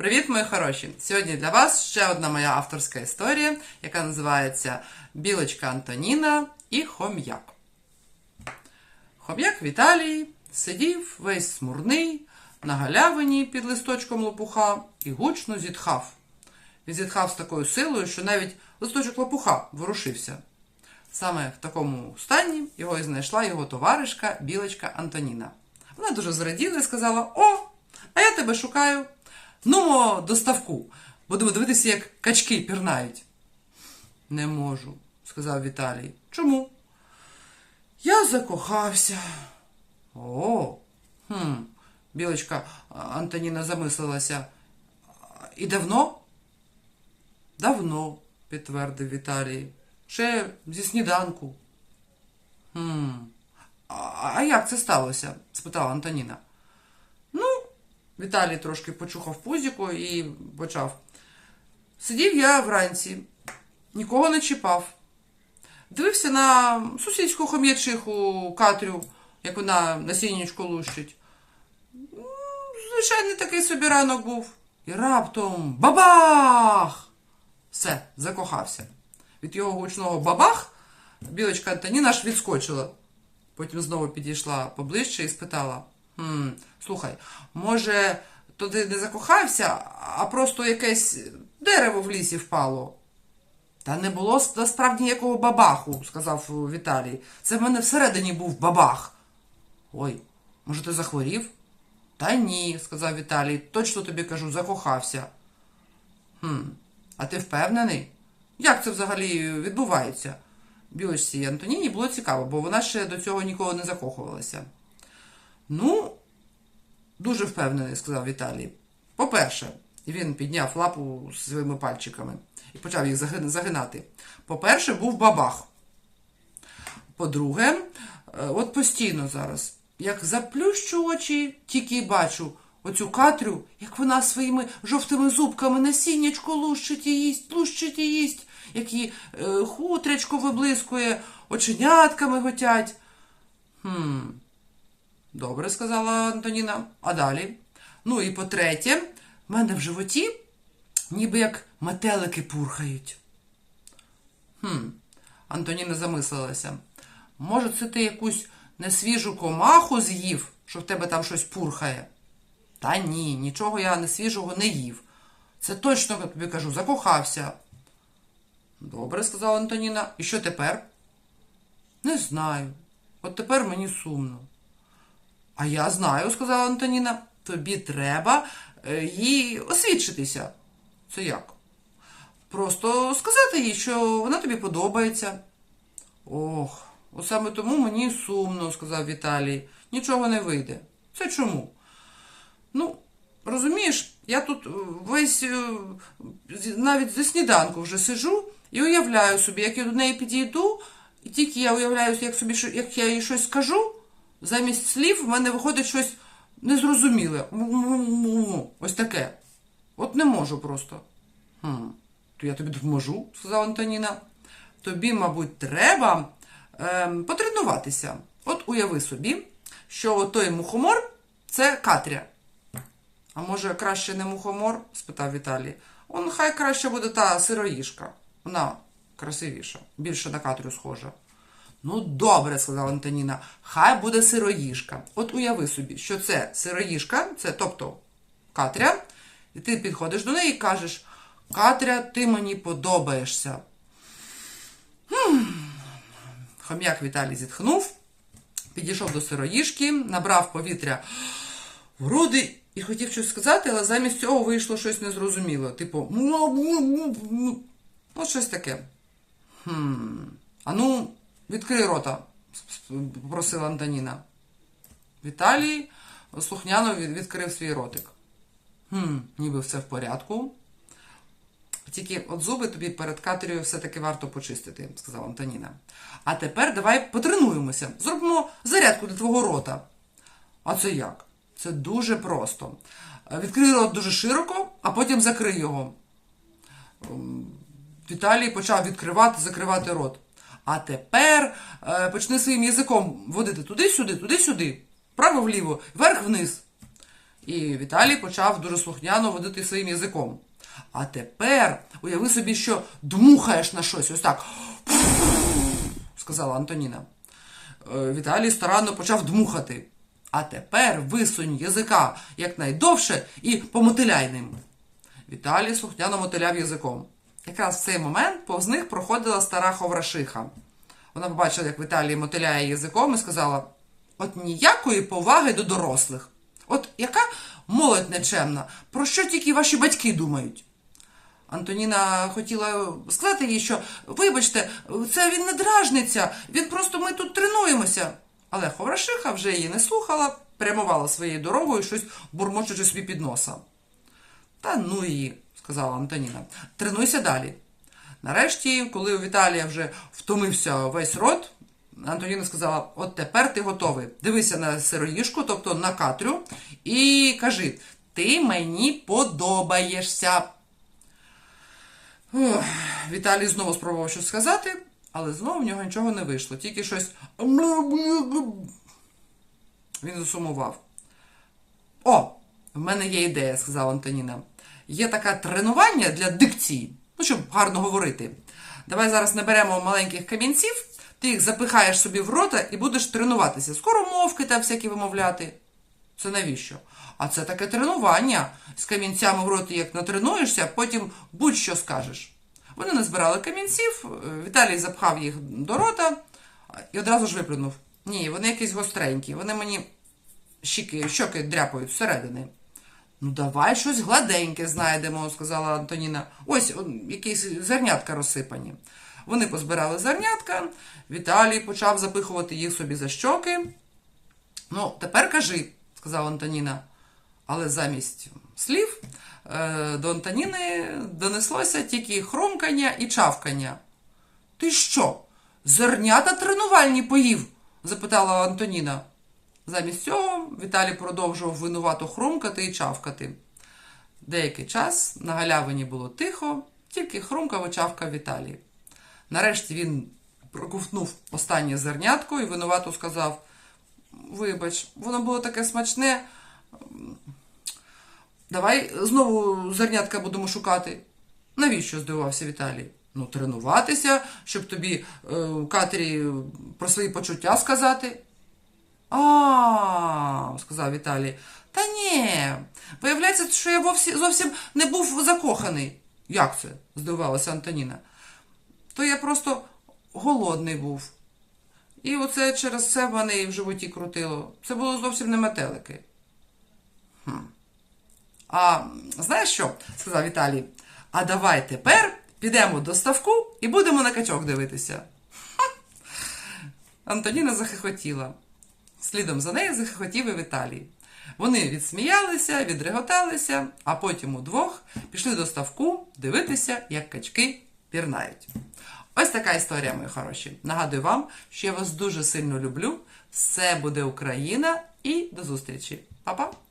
Привіт, мої хороші! Сьогодні для вас ще одна моя авторська історія, яка називається Білочка Антоніна і Хом'як. Хом'як Віталій сидів весь смурний на галявині під листочком лопуха і гучно зітхав. Він зітхав з такою силою, що навіть листочок лопуха ворушився. Саме в такому стані його і знайшла його товаришка Білочка Антоніна. Вона дуже зраділа і сказала: О, а я тебе шукаю. Нумо до ставку. Будемо дивитися, як качки пірнають. Не можу, сказав Віталій. Чому? Я закохався. О, хм, білочка Антоніна замислилася. І давно? Давно, підтвердив Віталій. Ще зі сніданку. Хм. А як це сталося? спитала Антоніна. Віталій трошки почухав пузіку і почав. Сидів я вранці, нікого не чіпав. Дивився на сусідську хом'ячиху Катрю, як вона насіннячко лущить. Звичайний такий собі ранок був. І раптом бабах! Все, закохався. Від його гучного бабах білочка Антоніна аж відскочила. Потім знову підійшла поближче і спитала: хм, слухай, може, то ти не закохався, а просто якесь дерево в лісі впало? Та не було насправді ніякого бабаху, сказав Віталій. Це в мене всередині був бабах. Ой, може, ти захворів? Та ні, сказав Віталій, точно тобі кажу, закохався. Хм, а ти впевнений? Як це взагалі відбувається? Білочці Антоніні було цікаво, бо вона ще до цього ніколи не закохувалася. Ну, дуже впевнений, сказав Віталій. По-перше, він підняв лапу своїми пальчиками і почав їх загинати. По-перше, був бабах. По-друге, е, от постійно зараз, як заплющу очі, тільки й бачу оцю Катрю, як вона своїми жовтими зубками насіннячко лущить і їсть, лущить і їсть, як її е, хутрячко виблискує, оченятками готять. Хм, добре, сказала Антоніна. А далі? Ну і по-третє, в мене в животі ніби як метелики пурхають. Хм, Антоніна замислилася. Може, це ти якусь несвіжу комаху з'їв, що в тебе там щось пурхає? Та ні, нічого я несвіжого не їв. Це точно я тобі кажу, закохався. Добре, сказала Антоніна. І що тепер? Не знаю. От тепер мені сумно. А я знаю, сказала Антоніна. Тобі треба е, їй освідчитися. Це як? Просто сказати їй, що вона тобі подобається. Ох, от саме тому мені сумно, сказав Віталій. Нічого не вийде. Це чому? Ну, розумієш, я тут е, весь е, навіть за сніданку вже сижу і уявляю собі, як я до неї підійду, і тільки я уявляю, як собі як я їй щось скажу, замість слів в мене виходить щось незрозуміле. Ось таке. От не можу просто. Хм, то я тобі допоможу, сказала Антоніна. Тобі, мабуть, треба ем, потренуватися. От уяви собі, що той мухомор це Катря. А може краще не мухомор? спитав Віталій. Он хай краще буде та сироїшка. Вона красивіша, більше на Катрю схожа. Ну, добре, сказала Антоніна, хай буде сироїшка. От уяви собі, що це сироїшка, це тобто Катря, і ти підходиш до неї і кажеш: Катря, ти мені подобаєшся. Хом'як Віталій зітхнув, підійшов до сироїшки, набрав повітря в груди і хотів щось сказати, але замість цього вийшло щось незрозуміле. Типу, от щось таке. Хм. А ну, відкрий рота, попросила Антоніна. Віталій слухняно відкрив свій ротик. Хм, ніби все в порядку. Тільки от зуби тобі перед катерою все-таки варто почистити, сказала Антоніна. А тепер давай потренуємося, зробимо зарядку для твого рота. А це як? Це дуже просто. Відкрий рот дуже широко, а потім закрий його. Ем, Віталій почав відкривати, закривати рот. А тепер е, почни своїм язиком водити туди-сюди, туди-сюди, вправо-вліво, вверх-вниз. І Віталій почав дуже слухняно водити своїм язиком. А тепер уяви собі, що дмухаєш на щось. Ось так. сказала Антоніна. Е, Віталій старанно почав дмухати. А тепер висунь язика якнайдовше і помотиляй ним. Віталій слухняно мотиляв язиком. Якраз в цей момент повз них проходила стара ховрашиха. Вона побачила, як Віталій мотиляє язиком і сказала: От ніякої поваги до дорослих. От яка молодь нечемна, про що тільки ваші батьки думають? Антоніна хотіла сказати їй, що вибачте, це він не дражниться, він просто ми тут тренуємося. Але Ховрашиха вже її не слухала, прямувала своєю дорогою, щось бурмочучи собі під носа. Та ну її, сказала Антоніна. Тренуйся далі. Нарешті, коли у Віталія вже втомився весь рот, Антоніна сказала: от тепер ти готовий. Дивися на сироїшку, тобто на Катрю, і кажи: ти мені подобаєшся. Ух, Віталій знову спробував щось сказати, але знову в нього нічого не вийшло. Тільки щось. Він засумував. О, в мене є ідея, сказала Антоніна. Є таке тренування для дикції, ну, щоб гарно говорити. Давай зараз наберемо маленьких камінців, ти їх запихаєш собі в рота і будеш тренуватися. Скоромовки там всякі вимовляти. Це навіщо? А це таке тренування. З камінцями в роті, як натренуєшся, потім будь-що скажеш. Вони назбирали камінців, е, Віталій запхав їх до рота і одразу ж виплюнув. Ні, вони якісь гостренькі, вони мені щіки, щоки дряпають зсередини. Ну, давай щось гладеньке знайдемо, сказала Антоніна. Ось якісь зернятка розсипані. Вони позбирали зернятка, Віталій почав запихувати їх собі за щоки. Ну, тепер кажи, сказала Антоніна. Але замість слів е, до Антоніни донеслося тільки хрумкання і чавкання. Ти що? Зернята тренувальні поїв? запитала Антоніна. Замість цього Віталій продовжував винувато хрумкати і чавкати. Деякий час на галявині було тихо, тільки хрумкав і чавкав Віталій. Нарешті він проковтнув останнє зернятко і винувато сказав: Вибач, воно було таке смачне. Давай знову зернятка будемо шукати. Навіщо? здивувався Віталій. Ну, тренуватися, щоб тобі е, Катрі про свої почуття сказати. А, сказав Віталій. Та ні. Виявляється, що я вовсі, зовсім не був закоханий. Як це? здивувалася Антоніна. То я просто голодний був. І оце через це в мене і в животі крутило. Це було зовсім не метелики. Хм. А знаєш що? сказав Віталій. А давай тепер підемо до ставку і будемо на качок дивитися. Антоніна захихотіла. Слідом за нею захотів і Віталій. Вони відсміялися, відреготалися, а потім удвох пішли до ставку дивитися, як качки пірнають. Ось така історія, мої хороші. Нагадую вам, що я вас дуже сильно люблю. Все буде Україна і до зустрічі. Па-па!